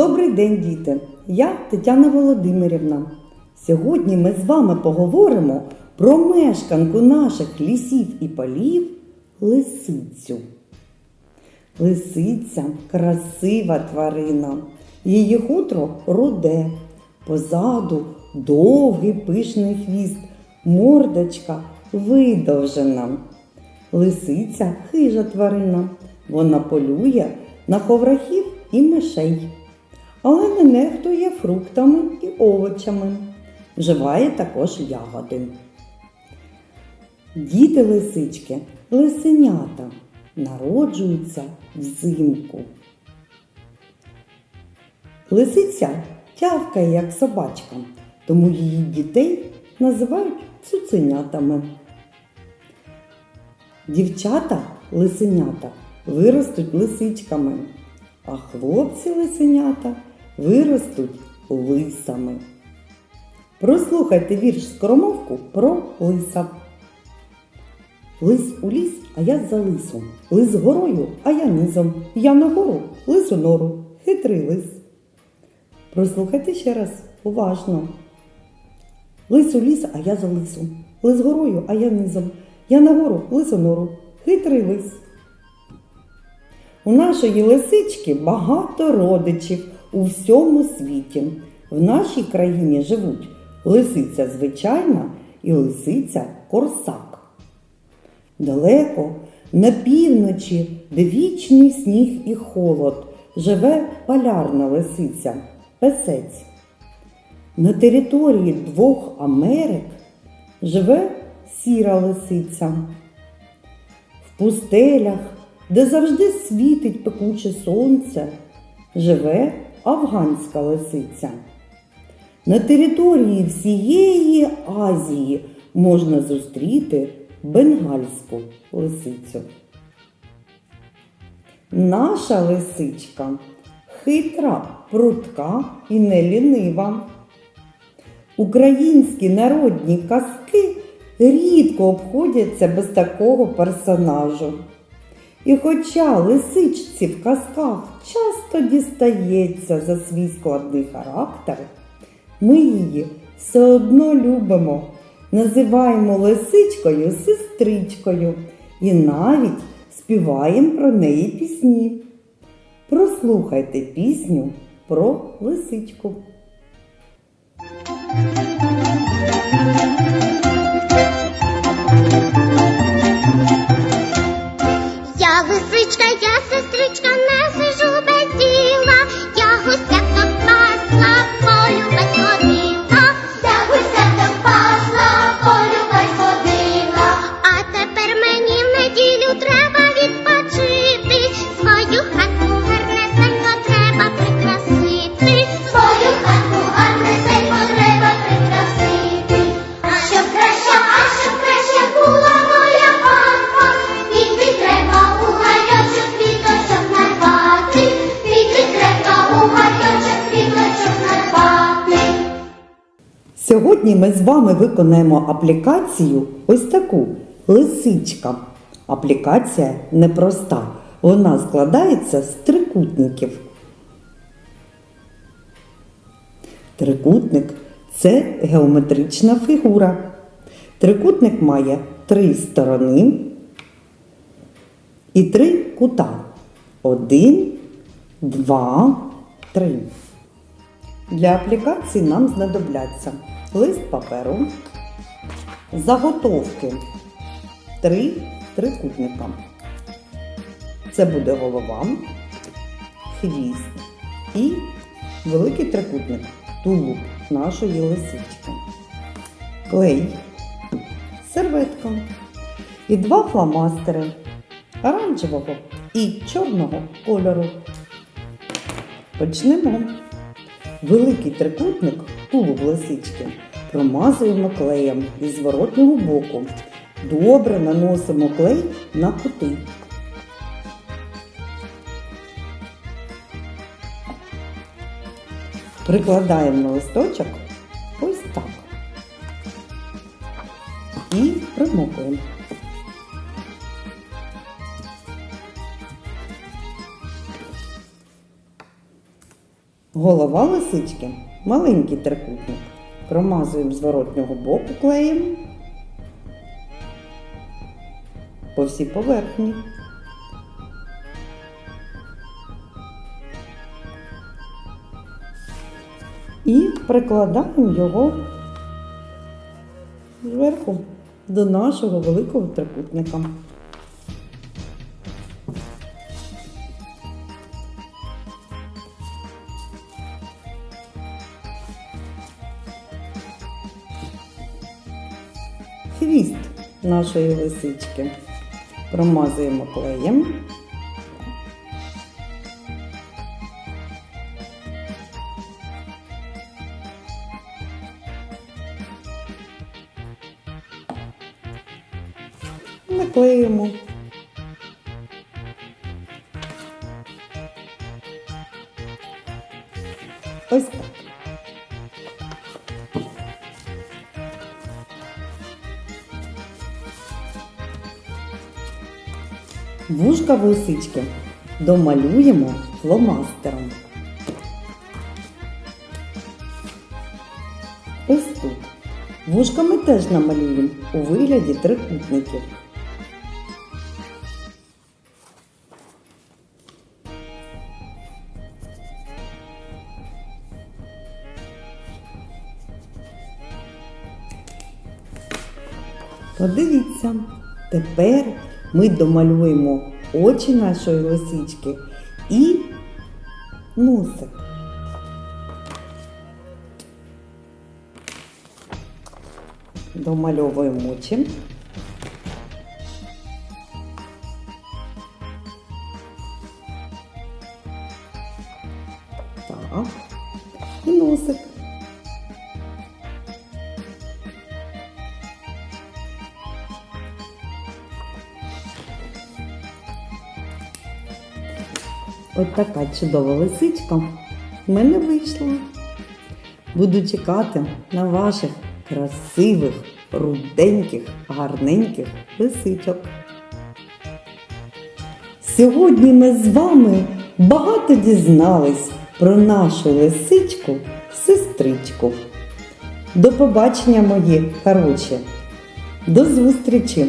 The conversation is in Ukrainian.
Добрий день, діти! Я Тетяна Володимирівна. Сьогодні ми з вами поговоримо про мешканку наших лісів і полів лисицю. Лисиця красива тварина. Її хутро руде, позаду довгий пишний хвіст, мордочка видовжена. Лисиця хижа тварина. Вона полює на ховрахів і мишей, але не нехтує фруктами і овочами. Вживає також ягоди. Діти лисички, лисенята, народжуються взимку. Лисиця тявкає, як собачка, тому її дітей називають цуценятами. Дівчата лисенята виростуть лисичками, а хлопці лисенята виростуть лисами. Прослухайте вірш скоромовку про лиса. Лис у ліс, а я за лисом. Лис горою, а я низом. Я на гору, лису нору, хитрий лис. Прослухайте ще раз уважно. Лис у ліс, а я за лисом. Лис горою, а я низом. Я на гору, лису нору, хитрий лис. У нашої лисички багато родичів у всьому світі. В нашій країні живуть лисиця звичайна і лисиця корсак. Далеко на півночі, де вічний сніг і холод, живе полярна лисиця, песець. На території двох Америк живе сіра лисиця. В пустелях, де завжди світить пекуче сонце, живе афганська лисиця. На території всієї Азії можна зустріти бенгальську лисицю. Наша лисичка хитра, прутка і нелінива. Українські народні казки рідко обходяться без такого персонажу. І хоча лисичці в казках часто дістається за свій складний характер, ми її все одно любимо, називаємо лисичкою сестричкою і навіть співаємо про неї пісні. Прослухайте пісню про лисичку. З вами виконаємо аплікацію ось таку лисичка. Аплікація непроста. Вона складається з трикутників. Трикутник це геометрична фігура. Трикутник має три сторони і три кута. Один, два, три. Для аплікації нам знадобляться лист паперу, заготовки, три трикутника. Це буде голова, хвіст і великий трикутник, тулуб нашої лисички, клей, серветка і два фломастери оранжевого і чорного кольору. Почнемо. Великий трикутник тулуб лисички промазуємо клеєм із зворотнього боку. Добре наносимо клей на кути. Прикладаємо на листочок ось так. І примокуємо. Голова лисички маленький трикутник. Промазуємо зворотнього боку клеєм по всій поверхні. І прикладаємо його зверху до нашого великого трикутника. Хвіст нашої лисички промазуємо клеєм. Наклеїмо. Ось так. Вушка в лисички домалюємо фломастером. Ось тут. Вушка ми теж намалюємо у вигляді трикутників. Подивіться, тепер ми домалюємо очі нашої лисички і носик. Домальовуємо очі. От чудова лисичка в мене вийшла. Буду чекати на ваших красивих, руденьких, гарненьких лисичок. Сьогодні ми з вами багато дізнались про нашу лисичку сестричку. До побачення, мої хороші! До зустрічі